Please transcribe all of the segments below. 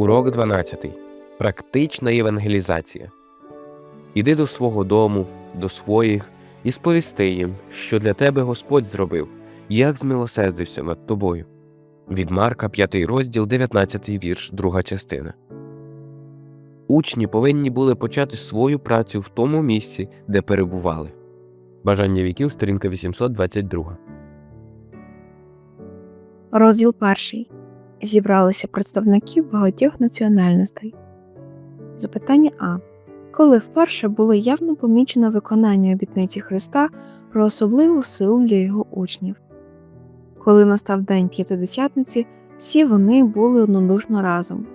Урок 12. Практична євангелізація. Іди до свого дому, до своїх, і сповісти їм, що для тебе Господь зробив, як змилосердився над тобою. Від Марка, 5 розділ, 19 вірш, друга частина. Учні повинні були почати свою працю в тому місці, де перебували. Бажання віків, сторінка 822. Розділ перший. Зібралися представники багатьох національностей. Запитання А. Коли вперше було явно помічено виконання обітниці Христа про особливу силу для його учнів. Коли настав день п'ятидесятниці, всі вони були однодушно разом.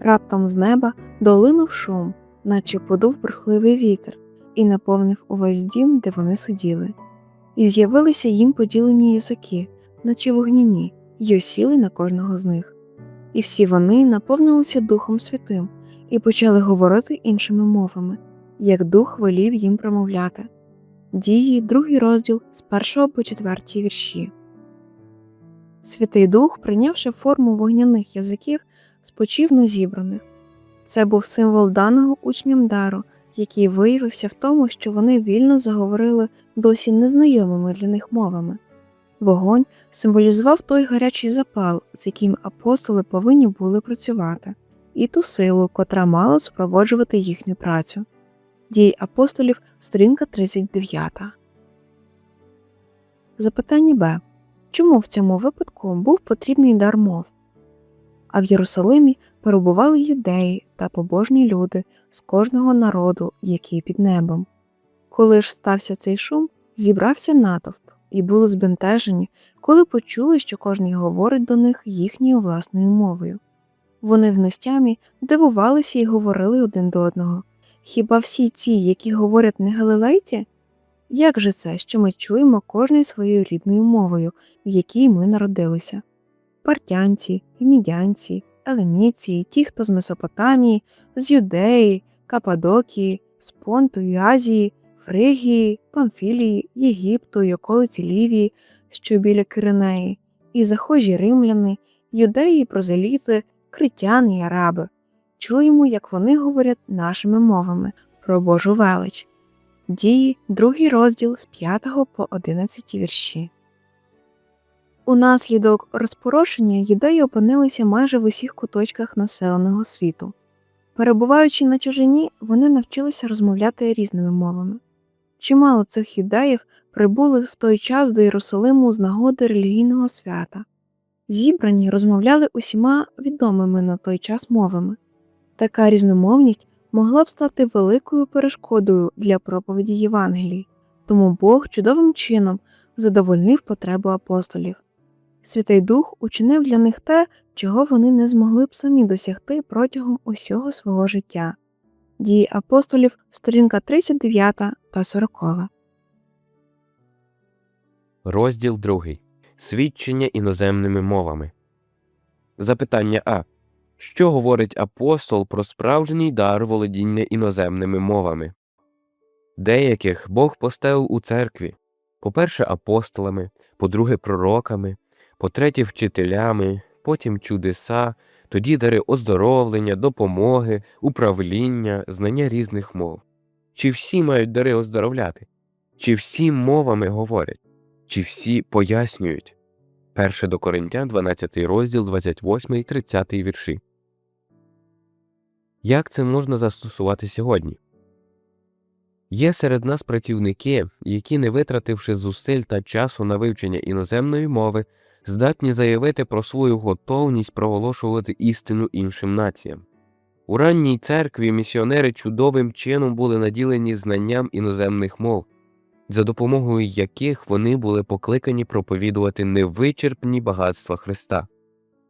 Раптом з неба долинув шум, наче подув бурхливий вітер, і наповнив увесь дім, де вони сиділи. І з'явилися їм поділені язики, наче вогняні, й осіли на кожного з них. І всі вони наповнилися Духом Святим і почали говорити іншими мовами, як Дух велів їм промовляти. Дії, другий розділ з 1 по 4 вірші. Святий Дух, прийнявши форму вогняних язиків, спочив на зібраних. Це був символ даного учням дару, який виявився в тому, що вони вільно заговорили досі незнайомими для них мовами. Вогонь символізував той гарячий запал, з яким апостоли повинні були працювати, і ту силу, котра мала супроводжувати їхню працю. Дії апостолів, сторінка 39. Запитання Б. Чому в цьому випадку був потрібний дар мов? А в Єрусалимі перебували юдеї та побожні люди з кожного народу, який під небом. Коли ж стався цей шум, зібрався натовп і були збентежені, коли почули, що кожний говорить до них їхньою власною мовою. Вони в нестямі дивувалися і говорили один до одного. Хіба всі ці, які говорять не галилейці? Як же це, що ми чуємо кожний своєю рідною мовою, в якій ми народилися? Партянці, мідянці, елеміці, ті, хто з Месопотамії, з Юдеї, Кападокії, з Понту і Азії, Фригії, Памфілії, Єгипту й околиці Лівії, що біля Киринеї, і захожі римляни, юдеї, прозеліти, критяни й араби. Чуємо, як вони говорять нашими мовами про Божу велич. Дії, другий розділ з 5 по 11 вірші. Унаслідок розпорошення юдеї опинилися майже в усіх куточках населеного світу. Перебуваючи на чужині, вони навчилися розмовляти різними мовами. Чимало цих юдеїв прибули в той час до Єрусалиму з нагоди релігійного свята. Зібрані розмовляли усіма відомими на той час мовами. Така різномовність могла б стати великою перешкодою для проповіді Євангелії, тому Бог чудовим чином задовольнив потребу апостолів. Святий Дух учинив для них те, чого вони не змогли б самі досягти протягом усього свого життя. Дії апостолів, сторінка 39 та 40. Розділ 2. Свідчення іноземними мовами. Запитання А. Що говорить апостол про справжній дар володіння іноземними мовами? Деяких Бог поставив у церкві по-перше, апостолами, по-друге, пророками, по-третє, вчителями, потім чудеса, тоді дари оздоровлення, допомоги, управління, знання різних мов. Чи всі мають дари оздоровляти? Чи всі мовами говорять? Чи всі пояснюють? Перше до Коринтян, 12 розділ, 28 30 вірші. Як це можна застосувати сьогодні? Є серед нас працівники, які, не витративши зусиль та часу на вивчення іноземної мови, здатні заявити про свою готовність проголошувати істину іншим націям. У ранній церкві місіонери чудовим чином були наділені знанням іноземних мов, за допомогою яких вони були покликані проповідувати невичерпні багатства Христа.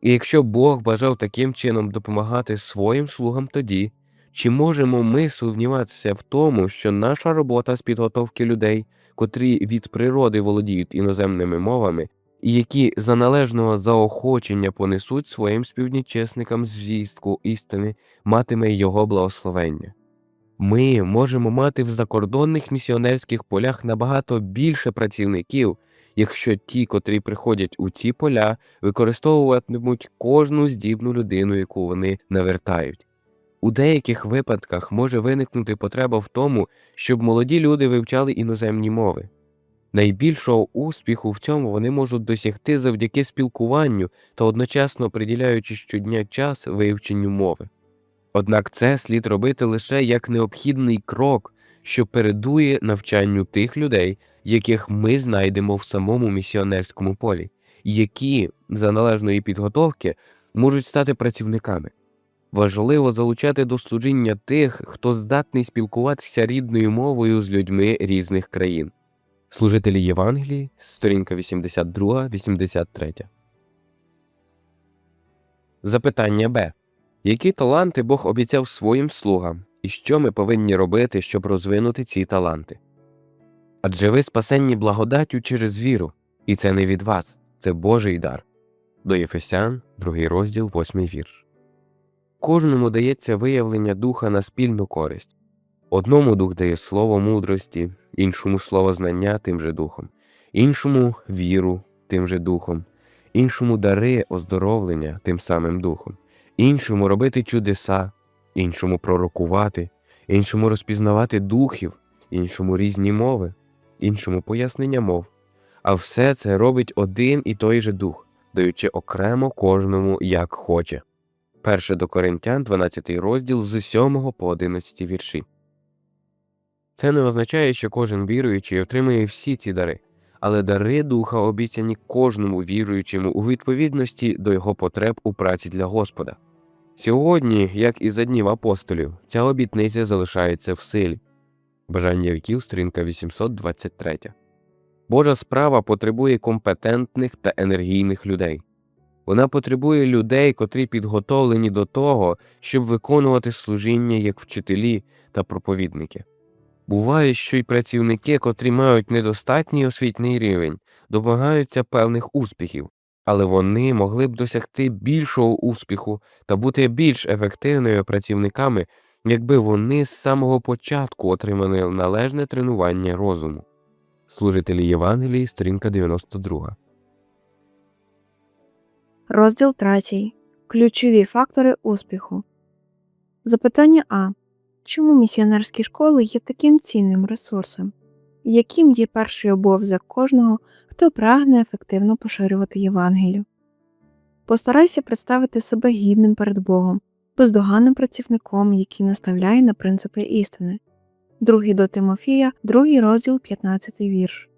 І якщо Бог бажав таким чином допомагати своїм слугам тоді, чи можемо ми сумніватися в тому, що наша робота з підготовки людей, котрі від природи володіють іноземними мовами, і які за належного заохочення понесуть своїм співнічесникам звістку істини, матиме його благословення? Ми можемо мати в закордонних місіонерських полях набагато більше працівників, якщо ті, котрі приходять у ці поля, використовуватимуть кожну здібну людину, яку вони навертають. У деяких випадках може виникнути потреба в тому, щоб молоді люди вивчали іноземні мови. Найбільшого успіху в цьому вони можуть досягти завдяки спілкуванню та одночасно приділяючи щодня час вивченню мови. Однак це слід робити лише як необхідний крок, що передує навчанню тих людей, яких ми знайдемо в самому місіонерському полі, які за належної підготовки можуть стати працівниками. Важливо залучати до служіння тих, хто здатний спілкуватися рідною мовою з людьми різних країн. Служителі Євангелії, сторінка 82-83. Запитання Б. Які таланти Бог обіцяв своїм слугам, і що ми повинні робити, щоб розвинути ці таланти? Адже ви спасенні благодаттю через віру, і це не від вас, це Божий дар. До Єфесян, 2 розділ, 8 вірш. Кожному дається виявлення духа на спільну користь. Одному дух дає слово мудрості, іншому слово знання тим же духом, іншому віру тим же духом, іншому дари оздоровлення тим самим духом, іншому робити чудеса, іншому пророкувати, іншому розпізнавати духів, іншому різні мови, іншому пояснення мов. А все це робить один і той же дух, даючи окремо кожному як хоче. Перше до Коринтян, 12 розділ з 7 по 11 вірші. Це не означає, що кожен віруючий отримує всі ці дари, але дари духа обіцяні кожному віруючому у відповідності до його потреб у праці для Господа. Сьогодні, як і за днів апостолів, ця обітниця залишається в силі. Бажання віків, сторінка 823. Божа справа потребує компетентних та енергійних людей. Вона потребує людей, котрі підготовлені до того, щоб виконувати служіння як вчителі та проповідники. Буває, що й працівники, котрі мають недостатній освітній рівень, домагаються певних успіхів, але вони могли б досягти більшого успіху та бути більш ефективними працівниками, якби вони з самого початку отримали належне тренування розуму. Служителі Євангелії, сторінка 92. Розділ 3. Ключові фактори успіху. Запитання А. Чому місіонерські школи є таким цінним ресурсом? Яким є перший обов'язок кожного, хто прагне ефективно поширювати Євангелію? Постарайся представити себе гідним перед Богом, бездоганним працівником, який наставляє на принципи істини. Другий до Тимофія, другий розділ, 15 вірш.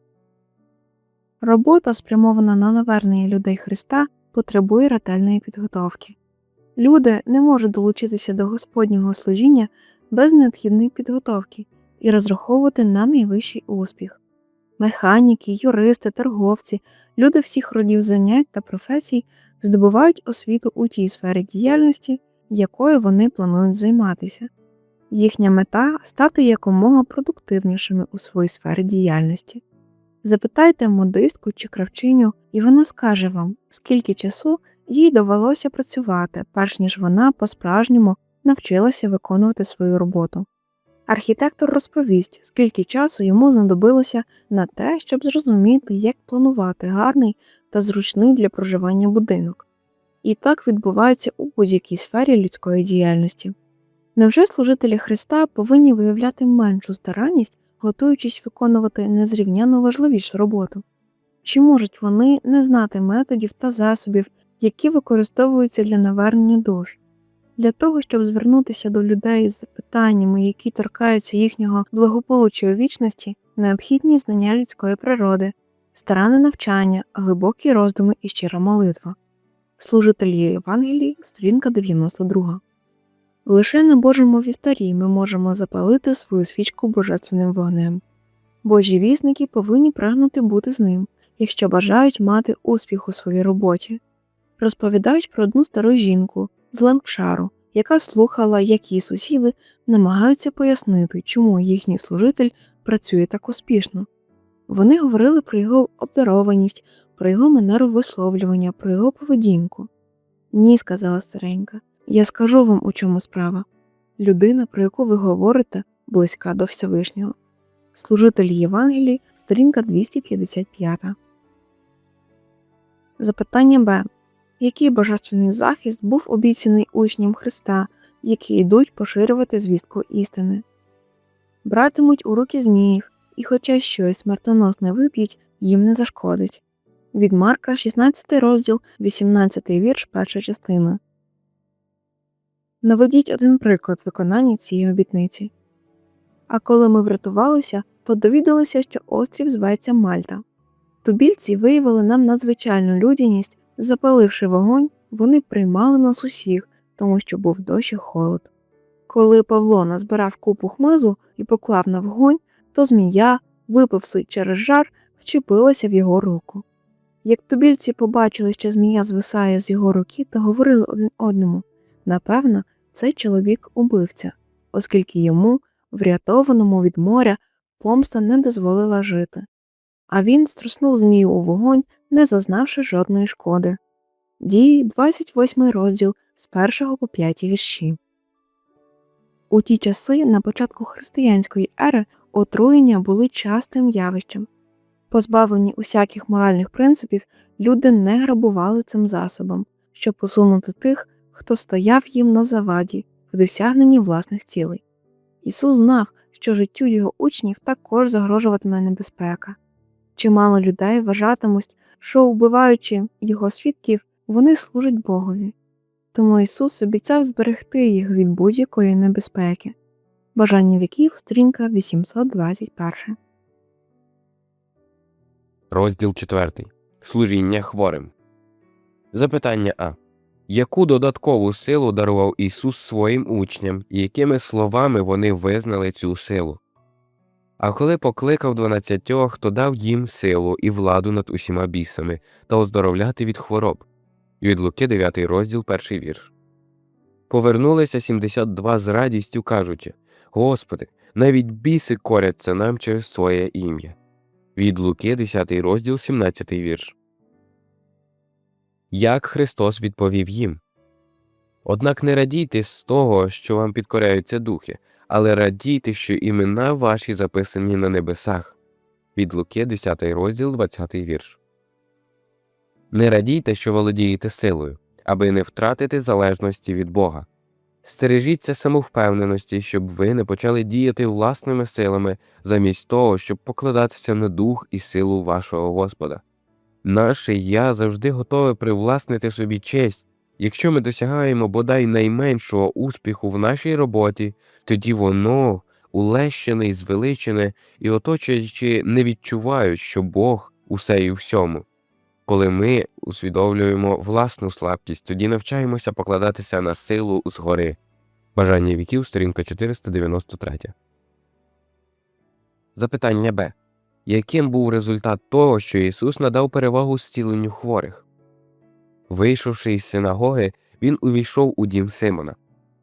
Робота, спрямована на навернення людей Христа, потребує ретельної підготовки. Люди не можуть долучитися до Господнього служіння без необхідної підготовки і розраховувати на найвищий успіх. Механіки, юристи, торговці, люди всіх родів занять та професій здобувають освіту у тій сфері діяльності, якою вони планують займатися. Їхня мета стати якомога продуктивнішими у своїй сфері діяльності. Запитайте модистку чи кравчиню, і вона скаже вам, скільки часу їй довелося працювати, перш ніж вона по-справжньому навчилася виконувати свою роботу. Архітектор розповість, скільки часу йому знадобилося на те, щоб зрозуміти, як планувати гарний та зручний для проживання будинок. І так відбувається у будь-якій сфері людської діяльності. Невже служителі Христа повинні виявляти меншу старанність, готуючись виконувати незрівняно важливішу роботу? Чи можуть вони не знати методів та засобів, які використовуються для навернення душ? Для того, щоб звернутися до людей з питаннями, які торкаються їхнього благополуччя у вічності, необхідні знання людської природи, старанне навчання, глибокі роздуми і щира молитва. Служителі Євангелії, сторінка 92. Лише на Божому вівтарі ми можемо запалити свою свічку божественним вогнем. Божі вісники повинні прагнути бути з ним, якщо бажають мати успіх у своїй роботі. Розповідають про одну стару жінку з Ланкшару, яка слухала, як її сусіди намагаються пояснити, чому їхній служитель працює так успішно. Вони говорили про його обдарованість, про його манеру висловлювання, про його поведінку. Ні, сказала старенька, я скажу вам, у чому справа. Людина, про яку ви говорите, близька до Всевишнього. Служитель Євангелії, сторінка 255. Запитання Б. Який божественний захист був обіцяний учням Христа, які йдуть поширювати звістку істини? Братимуть у руки зміїв, і хоча щось смертоносне вип'ють, їм не зашкодить. Від Марка, 16 розділ, 18 вірш, перша частина. Наведіть один приклад виконання цієї обітниці. А коли ми врятувалися, то довідалися, що острів зветься Мальта. Тубільці виявили нам надзвичайну людяність, запаливши вогонь, вони приймали нас усіх, тому що був дощ і холод. Коли Павло назбирав купу хмизу і поклав на вогонь, то змія, випивши через жар, вчепилася в його руку. Як тубільці побачили, що змія звисає з його руки, то говорили один одному напевно, це чоловік убивця, оскільки йому, врятованому від моря, помста не дозволила жити. А він струснув змію у вогонь, не зазнавши жодної шкоди. Дії 28 розділ з 1 по 5 вірші. У ті часи, на початку християнської ери, отруєння були частим явищем. Позбавлені усяких моральних принципів, люди не грабували цим засобом, щоб посунути тих, хто стояв їм на заваді в досягненні власних цілей. Ісус знав, що життю його учнів також загрожуватиме небезпека. Чимало людей вважатимуть, що, вбиваючи його свідків, вони служать Богові. Тому Ісус обіцяв зберегти їх від будь-якої небезпеки. Бажання віків, сторінка 821. Розділ 4. Служіння хворим. Запитання А. Яку додаткову силу дарував Ісус своїм учням, і якими словами вони визнали цю силу? А коли покликав дванадцятьох, то дав їм силу і владу над усіма бісами та оздоровляти від хвороб. Від Луки 9 розділ, перший вірш. Повернулися 72 з радістю, кажучи Господи, навіть біси коряться нам через Своє ім'я. Від Луки 10 розділ, 17 вірш. Як Христос відповів їм Однак не радійте з того, що вам підкоряються духи, але радійте, що імена ваші записані на небесах. Від Луки 10 розділ, 20 вірш. Не радійте, що володієте силою, аби не втратити залежності від Бога. Стережіться самовпевненості, щоб ви не почали діяти власними силами, замість того, щоб покладатися на дух і силу вашого Господа. Наше я завжди готове привласнити собі честь. Якщо ми досягаємо бодай найменшого успіху в нашій роботі, тоді воно, улещене і звеличене, і оточуючи не відчувають, що Бог усе і всьому. Коли ми усвідомлюємо власну слабкість, тоді навчаємося покладатися на силу згори. Бажання віків, сторінка 493. Запитання Б. Яким був результат того, що Ісус надав перевагу зціленню хворих? Вийшовши із синагоги, він увійшов у дім Симона.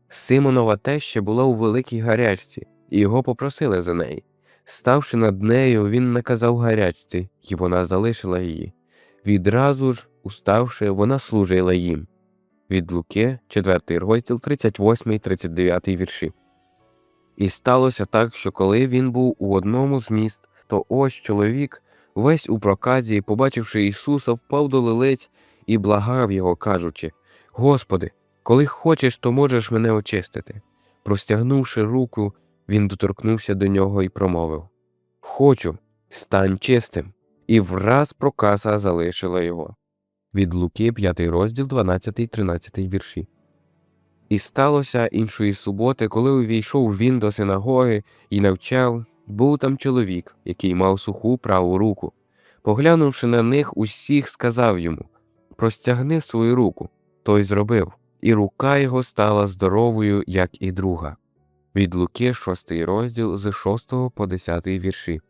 Симонова теща була у великій гарячці, і його попросили за неї. Ставши над нею, він наказав гарячці, і вона залишила її. Відразу ж, уставши, вона служила їм. Від Луки, 4 розділ, 38, 39 вірші. І сталося так, що коли він був у одному з міст, то ось чоловік, весь у проказі, побачивши Ісуса, впав до лилиць і благав його, кажучи: Господи, коли хочеш, то можеш мене очистити. Простягнувши руку, він доторкнувся до нього і промовив Хочу, стань чистим. І враз проказа залишила його. Від Луки, 5 розділ, 12, 13 вірші. І сталося іншої суботи, коли увійшов він до синагоги і навчав, був там чоловік, який мав суху праву руку. Поглянувши на них усіх, сказав йому Простягни свою руку. Той зробив, і рука його стала здоровою, як і друга. Від Луки, 6 розділ з 6 по 10 вірші.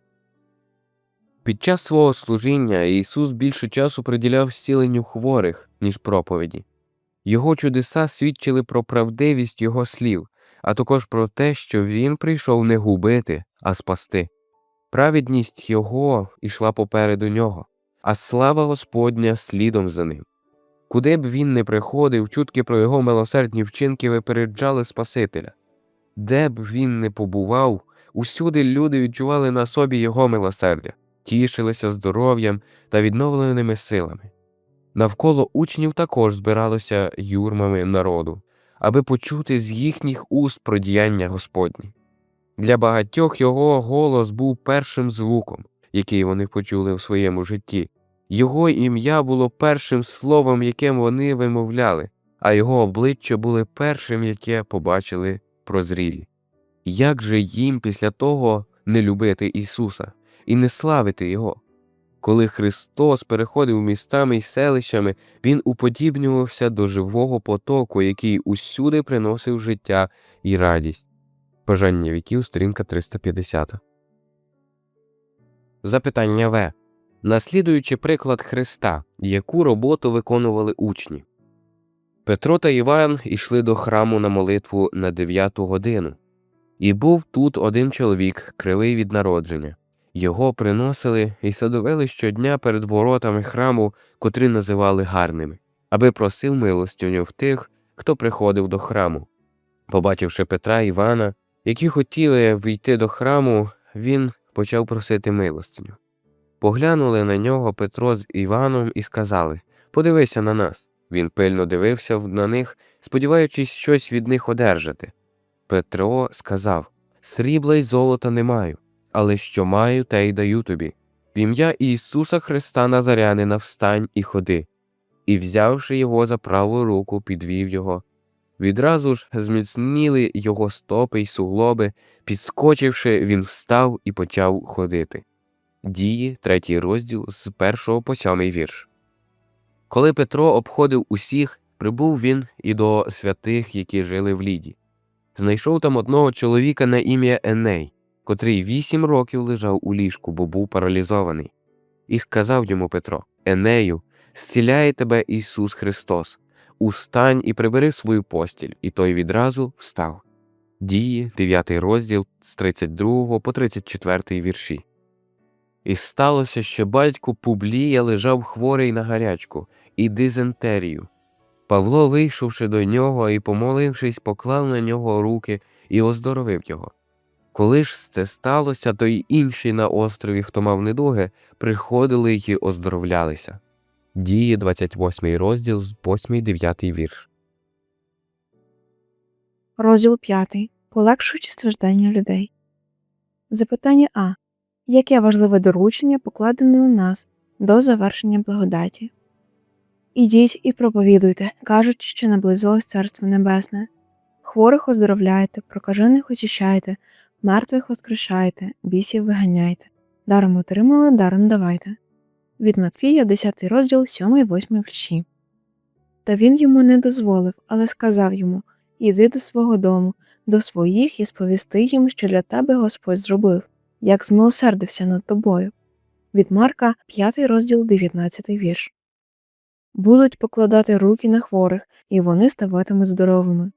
Під час свого служіння Ісус більше часу приділяв зціленню хворих, ніж проповіді. Його чудеса свідчили про правдивість Його слів, а також про те, що Він прийшов не губити, а спасти. Праведність Його йшла попереду нього, а слава Господня слідом за ним. Куди б він не приходив, чутки про його милосердні вчинки випереджали Спасителя. Де б він не побував, усюди люди відчували на собі його милосердя, тішилися здоров'ям та відновленими силами. Навколо учнів також збиралося юрмами народу, аби почути з їхніх уст про діяння Господні. Для багатьох його голос був першим звуком, який вони почули в своєму житті. Його ім'я було першим словом, яким вони вимовляли, а його обличчя були першим, яке побачили прозрілі. Як же їм після того не любити Ісуса і не славити Його? Коли Христос переходив містами й селищами, Він уподібнювався до живого потоку, який усюди приносив життя і радість. Бажання віків, сторінка 350. Запитання В. Наслідуючи приклад Христа, яку роботу виконували учні. Петро та Іван ішли до храму на молитву на дев'яту годину. І був тут один чоловік, кривий від народження. Його приносили і садовили щодня перед воротами храму, котрі називали гарними, аби просив милостиню в тих, хто приходив до храму. Побачивши Петра Івана, які хотіли війти до храму, він почав просити милостиню. Поглянули на нього Петро з Іваном і сказали Подивися на нас. Він пильно дивився на них, сподіваючись щось від них одержати. Петро сказав Срібла й золота не маю, але що маю, те й даю тобі. В ім'я Ісуса Христа Назарянина встань і ходи. І, взявши його за праву руку, підвів його. Відразу ж зміцніли його стопи й суглоби, підскочивши, він встав і почав ходити. Дії, третій розділ з першого по сьомий вірш. Коли Петро обходив усіх, прибув він і до святих, які жили в Ліді. Знайшов там одного чоловіка на ім'я Еней, котрий вісім років лежав у ліжку, бо був паралізований. І сказав йому Петро: Енею, зціляє тебе Ісус Христос. Устань і прибери свою постіль, і той відразу встав. Дії, 9 розділ з 32 по 34 вірші. І сталося, що батько Публія лежав хворий на гарячку і дизентерію. Павло, вийшовши до нього і помолившись, поклав на нього руки і оздоровив його. Коли ж це сталося, то й інші на острові, хто мав недуги, приходили й оздоровлялися. Дії 28 розділ з 8-9 вірш. Розділ 5. Полегшуючи страждання людей. Запитання А. Яке важливе доручення покладене у нас до завершення благодаті? Ідіть і проповідуйте, кажуть, що наблизилось Царство Небесне. Хворих оздоровляйте, прокажених очищайте, мертвих воскрешайте, бісів виганяйте. Даром отримали, даром давайте. Від Матфія, 10 розділ, 7-8 вірші. Та він йому не дозволив, але сказав йому Іди до свого дому, до своїх і сповісти їм, що для тебе Господь зробив, як змилосердився над тобою. Від Марка, 5 розділ, 19 вірш. Будуть покладати руки на хворих, і вони ставатимуть здоровими.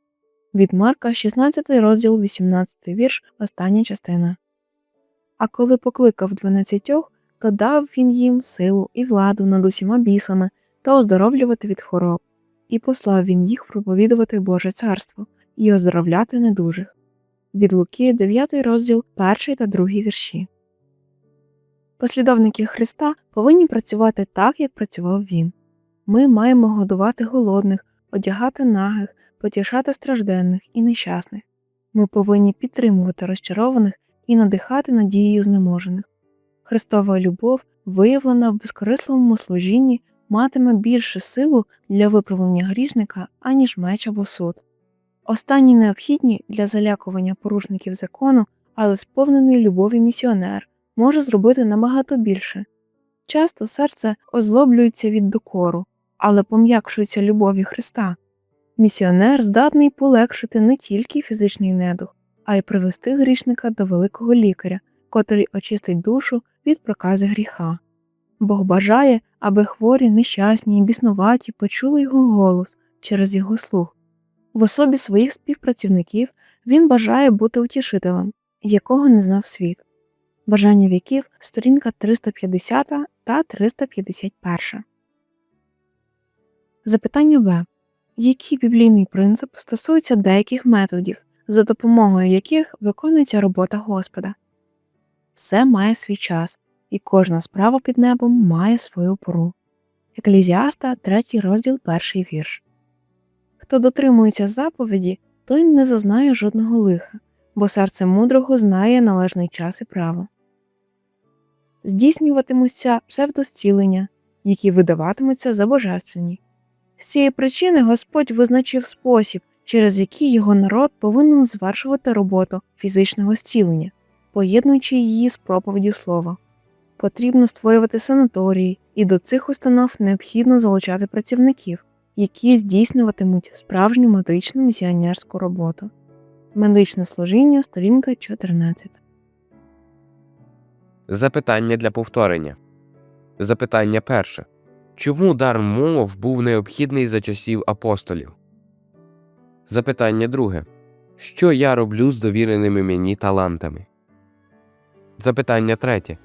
Від Марка, 16 розділ, 18 вірш, остання частина. А коли покликав дванадцятьох, то дав він їм силу і владу над усіма бісами та оздоровлювати від хвороб, і послав він їх проповідувати Боже царство і оздоровляти недужих. Від Луки, 9 розділ, 1 та 2 вірші. Послідовники Христа повинні працювати так, як працював він. Ми маємо годувати голодних, одягати нагих, потішати стражденних і нещасних. Ми повинні підтримувати розчарованих і надихати надією знеможених. Христова любов, виявлена в безкорисливому служінні, матиме більше силу для виправлення грішника, аніж меч або суд. Останні необхідні для залякування порушників закону, але сповнений любові місіонер може зробити набагато більше. Часто серце озлоблюється від докору, але пом'якшується любові Христа. Місіонер здатний полегшити не тільки фізичний недух, а й привести грішника до великого лікаря, котрий очистить душу від прокази гріха. Бог бажає, аби хворі, нещасні і біснуваті почули його голос через його слух. В особі своїх співпрацівників він бажає бути утішителем, якого не знав світ. Бажання віків сторінка 350 та 351. Запитання Б. Який біблійний принцип стосується деяких методів, за допомогою яких виконується робота Господа? Все має свій час, і кожна справа під небом має свою пору. Еклезіаста, 3 розділ, перший вірш. Хто дотримується заповіді, той не зазнає жодного лиха, бо серце мудрого знає належний час і право. Здійснюватимуться псевдозцілення, які видаватимуться за божественні. З цієї причини Господь визначив спосіб, через який його народ повинен звершувати роботу фізичного зцілення, поєднуючи її з проповіддю слова. Потрібно створювати санаторії, і до цих установ необхідно залучати працівників, які здійснюватимуть справжню медичну місіонерську роботу. Медичне служіння, сторінка 14. Запитання для повторення. Запитання перше. Чому дар мов був необхідний за часів апостолів? Запитання друге. Що я роблю з довіреними мені талантами? Запитання третє.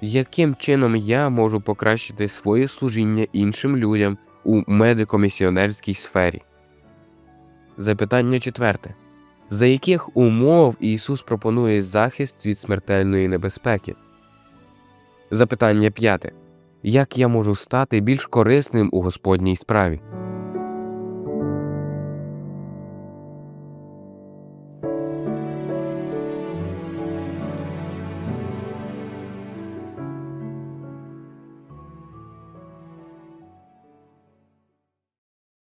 Яким чином я можу покращити своє служіння іншим людям у медико-місіонерській сфері? Запитання четверте. За яких умов Ісус пропонує захист від смертельної небезпеки? Запитання п'яте. Як я можу стати більш корисним у Господній справі?